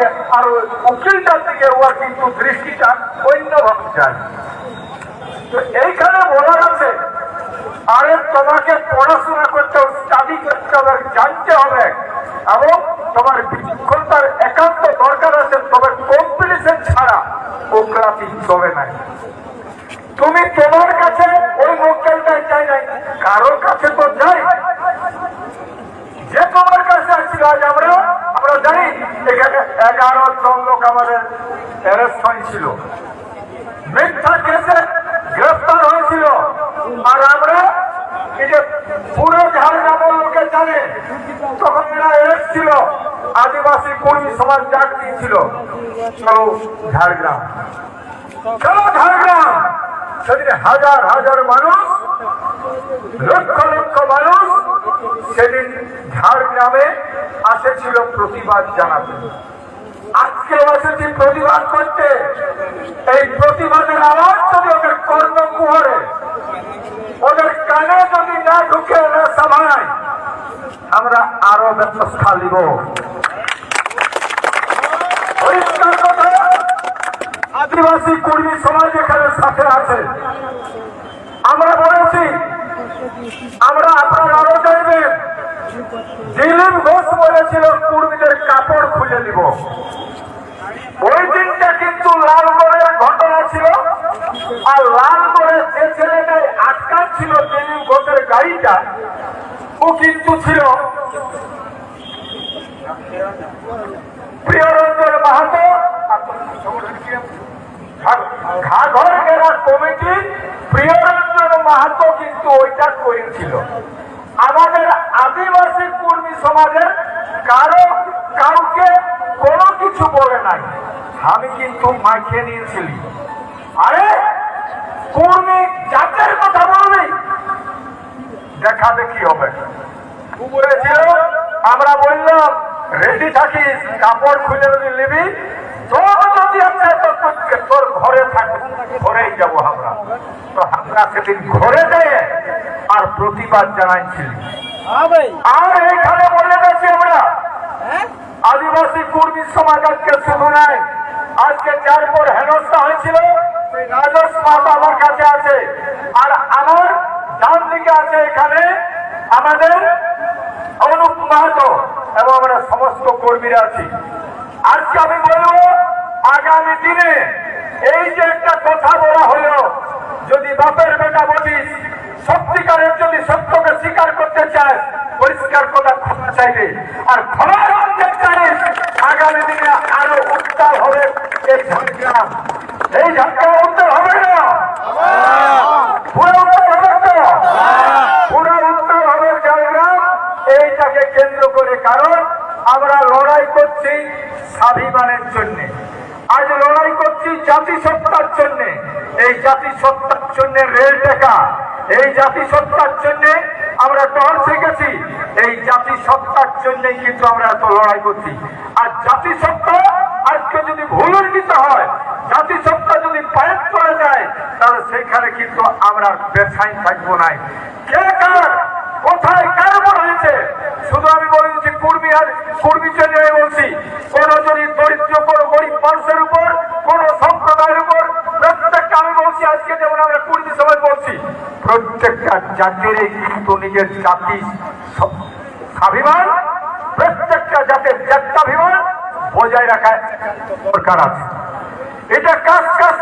দিকে আর উকিলটার দিকে ওর কিন্তু দৃষ্টিটা অন্যভাবে যায়। তো এইখানে বলার আছে, আরে তোমাকে পড়াশোনা করতে স্টাডি করতে হবে, জানতে হবে, এবং তোমার বিক্ষণতার একান্ত দরকার আছে তবে কম্পিটিশন ছাড়া ওকরাতি চলে নাই তুমি তোমার কাছে ওই মক্কেলটাই চাই নাই, কারোর কাছে তো যাই যে তোমার কাছে আসছিল আজ আমরা জানি, এখানে এগারো জন লোক আমাদের অ্যারেস্ট হয়েছিল। মিথ্যা কেসে গ্রেফতার হয়েছিল। আর আমরা পুরো ঝাড়গ্রামের লোকে জানে, তখন এরা অ্যারেস্ট ছিল। আদিবাসী কুড়ি সমাজ ডাক দিয়েছিল চলো ঝাড়গ্রাম। চলো ঝাড়গ্রাম। সেদিন হাজার হাজার মানুষ, লক্ষ লক্ষ মানুষ সেদিন ঝাড়গ্রামে আসেছিল প্রতিবাদ জানাতে। আজকে এসেছি প্রতিবাদ করতে। এই প্রতিবাদের আওয়াজ যদি ওদের কর্ণ কুহরে ওদের কানে যদি না ঢুকে না সভায়, আমরা আরও ব্যবস্থা নিব। আদিবাসী কর্মী সমাজ এখানে সাথে আছে। আমরা আপনারা আরও চাইবেন দিলীপ ঘোষ বলেছিল, কর্মীদের কাপড় খুলে দিব ওই দিনটা কিন্তু লালগড়ের ঘটনা ছিল। আর লালগড়ের যে ছেলেটাই আটকা ছিল দিলীপ ঘোষের গাড়িটা, ও কিন্তু ছিল প্রিয়রঞ্জন মাহাতো। ঘাঘর গেরা কমিটি, প্রিয়রঞ্জন মাহাতো কিন্তু ওইটা করেছিল আমাদের আদিবাসী কর্মী কারও কাউকে কোনো কিছু বলে নাই। আমি কিন্তু মাইকে নিয়েছিলি। আরে, কর্মী জাতের কথা বলবি? দেখাবে কি হবে। বলেছিল আমরা বললাম, রেডি থাকিস, কাপড় খুলে নিবি, তোর যদি আছে তো তোর ঘরে থাকব ঘরেই যাব আমরা। তো আমরা সেদিন ঘরে যেয়ে আর প্রতিবাদ জানাইছিলি। আর এইখানে বলে গেছি আমরা আদিবাসী কর্মী সমাজ আজকে শুধু নাই আজকে যার পর হেনস্থা হয়েছিল রাজস মাহাতো আমার কাছে আছে। আর আমার ডান দিকে আছে এখানে আমাদের অনুপ মাহাতো এবং আমরা সমস্ত কর্মীরা আছি। আজকে আমি বলব আগামী দিনে এই যে একটা কথা বলা হলো, যদি বাপের বেটা বলিস, সত্যিকারের যদি সত্যকে স্বীকার করতে চায়, পরিষ্কার কথা ক্ষমা চাইবে। আর ক্ষমা করতে চাইস আগামী দিনে আরও উত্তাল হবে এই ঝাড়গ্রাম এই ঝাড়গ্রাম উত্তাল হবে না? পুরো হবে এইটাকে কেন্দ্র করে কারণ আমরা লড়াই করছি স্বাভিমানের জন্যে। আজ লড়াই করছি জাতিসত্তার জন্য। এই জাতিসত্তার জন্য রেল টেকা। এই জাতিসত্তার জন্য আমরা টহল শিখেছি এই জাতিসত্তার জন্যই কিন্তু আমরা এত লড়াই করছি। আর জাতিসত্তা আজকে যদি ভুল নিতে হয়, জাতিসত্তা যদি পায়ের চলে যায়, তাহলে সেখানে কিন্তু আমরা বেছাই থাকব নাই। কে কার? কোথায় কার হয়েছে? শুধু আমি বলে দিচ্ছি কুর্মী আর কুর্মী জন্য বলছি, কোন যদি দরিদ্র মানুষের উপর, কোন সম্প্রদায়ের উপর প্রত্যেকটা আমি বলছি, আজকে যেমন আমরা কুড়িটি সময় বলছি, প্রত্যেকটা জাতির কিন্তু নিজের জাতি স্বাভিমান, প্রত্যেকটা জাতির জাত্যাভিমান বজায় রাখা দরকার আছে। এটা কাজ কাজ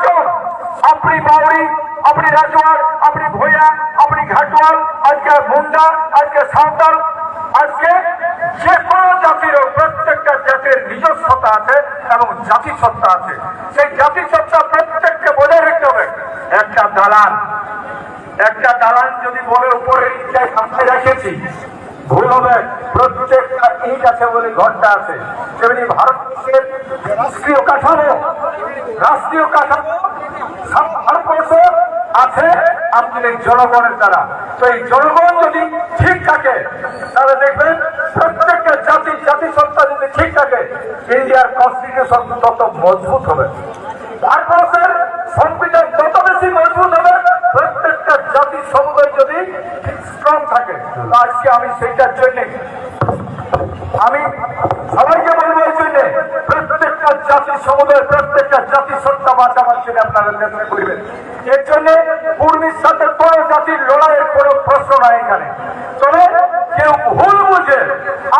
আপনি বাউরি আপনি রাজওয়ার আপনি ভৈয়া আপনি ঘাটওয়াল আজকে মুন্ডা, আজকে সাঁওতাল, আজকে যে কোনো জাতির প্রত্যেকটা জাতির নিজস্বতা আছে এবং জাতিসত্তা আছে। সেই জাতিসত্তা প্রত্যেককে বজায় রাখতে হবে। একটা দালান একটা দালান যদি বলে উপরে ইচ্ছায় সামনে রেখেছি, ভুল হবে। প্রত্যেকটা ইট আছে বলে ঘরটা আছে। তেমনি ভারতের রাষ্ট্রীয় কাঠামো রাষ্ট্রীয় কাঠামো ভারতবর্ষ আছে আপনাদের জনগণের দ্বারা। তো এই জনগণ যদি ঠিক থাকে, তাহলে দেখবেন প্রত্যেকটা জাতি, জাতিসত্তা যদি ঠিক থাকে, ইন্ডিয়ার কনস্টিটিউশন তত মজবুত হবে। ভারতবর্ষের সংবিধান যত বেশি মজবুত হবে, প্রত্যেকটা জাতি সমুদায় যদি স্ট্রং থাকে। আজকে আমি সেইটার জন্য, আমি সবাইকে বলব এই জন্য প্রত্যেক সমুদায় প্রত্যেকটা জাতি সত্য বাঁচাবার জন্য আপনারা চেষ্টা করবেন। এর জন্য কুর্মীর সাথে কোন জাতির লড়াইয়ের কোনো প্রশ্ন নাই এখানে। তবে কেউ ভুল বুঝে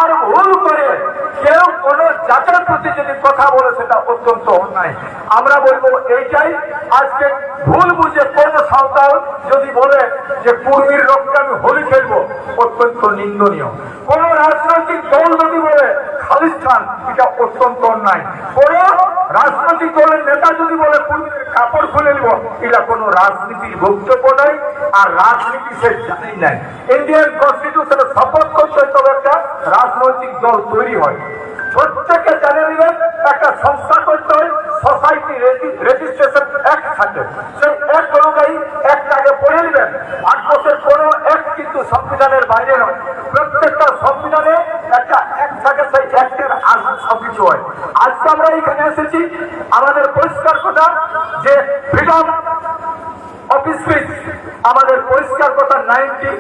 আর ভুল জাতের প্রতি যদি কথা বলে সেটা অত্যন্ত অন্যায়। আমরা বলব এইটাই। আজকে ভুল বুঝে কোন সাঁওতাল যদি বলে যে কুর্মীর রক্তে আমি হোলি খেলব, অত্যন্ত নিন্দনীয়। কোন রাজনৈতিক দল যদি বলে খালিস্তান এটা অত্যন্ত অন্যায়। কোন রাজনৈতিক দলের নেতা যদি বলে কুর্মীদের কাপড় খুলে নিব, এটা কোনো রাজনীতির বক্তব্য নয় আর রাজনীতি সে জানেই নাই। ইন্ডিয়ান কনস্টিটিউশনে শপথ করতে তবে একটা রাজনৈতিক দল তৈরি হয়। প্রত্যেকে জানে নিলেন একটা সংস্থা করতে হয় সোসাইটি রেজিস্ট্রেশন এক থাকে। সেই এক অনুযায়ী এক একটাকে পড়ে নেবেন। ভারতবর্ষের কোনো এক কিন্তু সংবিধানের বাইরে নয়। প্রত্যেকটা সংবিধানে একটা এক থাকে, সেই অ্যাক্টের আগে সবকিছু হয়। আজকে আমরা এখানে এসেছি। আমাদের পরিষ্কার কথা যে ফ্রিডম অফিস আমাদের পরিষ্কার কথা নাইনটি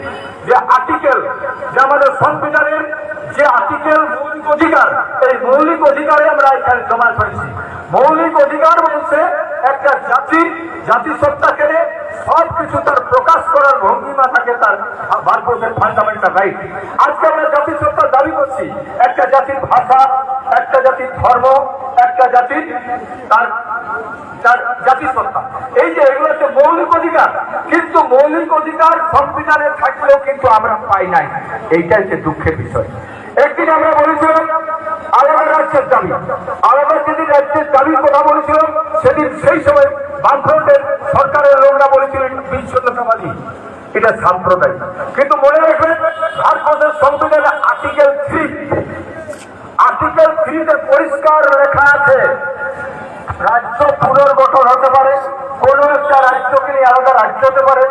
যে আর্টিকেল যে আমাদের সংবিধানের যে আর্টিকেল মৌলিক অধিকার, এই মৌলিক অধিকারে আমরা এখানে জমা করেছি। মৌলিক অধিকার বলছে একটা জাতি জাতিসত্তাকে সব কিছু তার প্রকাশ করার ভঙ্গিমা থাকে তার ভারতবর্ষের ফান্ডামেন্টাল রাইট আজকে আমরা জাতিসত্তার দাবি করছি, একটা জাতির ভাষা, একটা জাতির ধর্ম, একটা জাতির তার তার জাতিসত্তা। এই যে এগুলো হচ্ছে মৌলিক অধিকার, কিন্তু মৌলিক অধিকার সংবিধানে থাকলেও কিন্তু আমরা পাই নাই। এইটাই হচ্ছে দুঃখের বিষয়। একদিন আমরা বলেছিলাম, আলাদা রাজ্যের দাবি। আলাদা যেদিন রাজ্যের দাবির কথা বলেছিলাম সেদিন সেই সময় বামফ্রন্টের সরকারের লোকরা বলেছিলেন বিচ্ছিন্নতাবাদী এটা সাম্প্রদায়িক। কিন্তু মনে রাখবেন, ভারতবর্ষের সংবিধানে আর্টিকেল থ্রি, আর্টিকেল থ্রিতে পরিষ্কার লেখা আছে, রাজ্য পুনর্গঠন হতে পারে, কোন একটা রাজ্যকে নিয়ে আলাদা রাজ্য হতে পারে